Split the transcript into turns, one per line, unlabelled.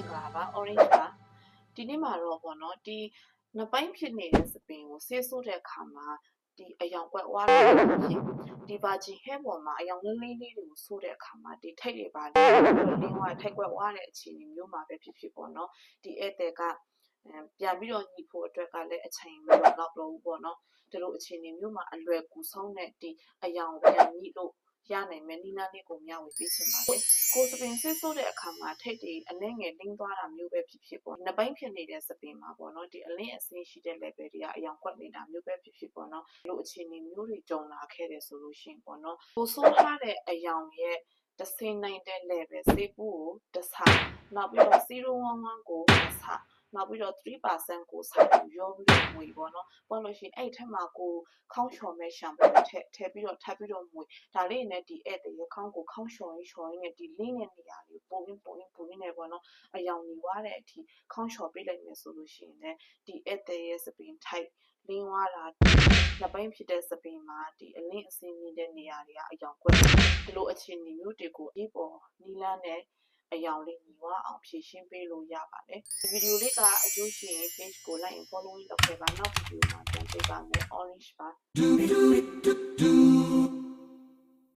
င်္ဂလာပါ orange ပါဒီနေ့မှာတော့ပေါ့နော်ဒီနှစ်ပိုင်းဖြစ်နေတဲ့စပင်ကိုဆေးဆိုးတဲ့အခါမှာဒီအယောင်ကွက်ဝါးတဲ့ဖြစ်ဒီ virgin hair ပေါ်မှာအယောင်လေးလေးလေးတွေကိုဆိုးတဲ့အခါမှာဒီထိတ်တွေပါလင်းဝါထိုက်ကွက်ဝါးတဲ့အခြေအနေမျိုးမှာပဲဖြစ်ဖြစ်ပေါ့နော်ဒီဧည့်သည်ကအဲပြန်ပြီးတော့ညီဖို့အတွက်ကလည်းအချိန်မလောက်တော့ဘူးပေါ့နော်ဒီလိုအခြေအနေမျိုးမှာအလွယ်ကူဆုံးတဲ့ဒီအယောင်ပြန်ညီလို့ ရနိုင်မယ်နီးနားလေးကိုမျှဝေပေးချင်ပါတယ်ကိုစပင်ဆေးဆိုးတဲ့အခါမှာထိတ်တွေအနှဲငယ်လင်းသွားတာမျိုးပဲဖြစ်ဖြစ်ပေါ့နှစ်ပိုင်းဖြစ်နေတဲ့စပင်မှာပေါ့နော်ဒီအလင်းအစင်းရှိတဲ့ level တွေကအယောင်ကွက်နေတာမျိုးပဲဖြစ်ဖြစ်ပေါ့နော်ဒီလိုအခြေအနေမျိုးတွေကြုံလာခဲ့တယ်ဆိုလို့ရှိရင်ပေါ့နော်ကိုဆိုးထားတဲ့အယောင်ရဲ့တဆင်းနိုင်တဲ့ level စေးပူကိုတစ်ဆနောက်ပြီးတော့011ကိုတစ်ဆ နောက်ပြီးတော့3%ကိုစာယူရောပြီးတော့ငွေပေါ့နော်။ပေါ့လို့ရှိရင်အဲ့ထက်မှာကိုခေါင်းလျှော်မဲ့ရှမ်ပူထည့်ထည့်ပြီးတော့ထပ်ပြီးတော့ငွေဒါလေးနဲ့ဒီဧည့်သည်ရဲ့ခေါင်းကိုခေါင်းလျှော်ရင်းလျှော်ရင်းနဲ့ဒီလင်းတဲ့နေရာလေးပုံရင်းပုံရင်းပုံရင်းနဲ့ပေါ့နော်။အယောင်နေသွားတဲ့အထိခေါင်းလျှော်ပေးလိုက်မယ်ဆိုလို့ရှိရင်လည်းဒီဧည့်သည်ရဲ့စပင် type လင်းသွားတာနှစ်ပိုင်းဖြစ်တဲ့စပင်မှာဒီအလင်းအစင်းမြင့်တဲ့နေရာတွေကအယောင်ကွက်ဒီလိုအခြေအနေမျိုးတွေကိုအပေါ်နီလန်းနဲ့ အယောင်လေးညီဝအောင်ဖြည့်ရှင်းပေးလို့ရပါတယ်ဒီဗီဒီယိုလေးကအကျိုးရှိရင် page ကို like and following လုပ်ခဲ့ပါနောက်ဗီဒီယိုမှာပြန်တွေ့ပါမယ် orange ပါ
do do do do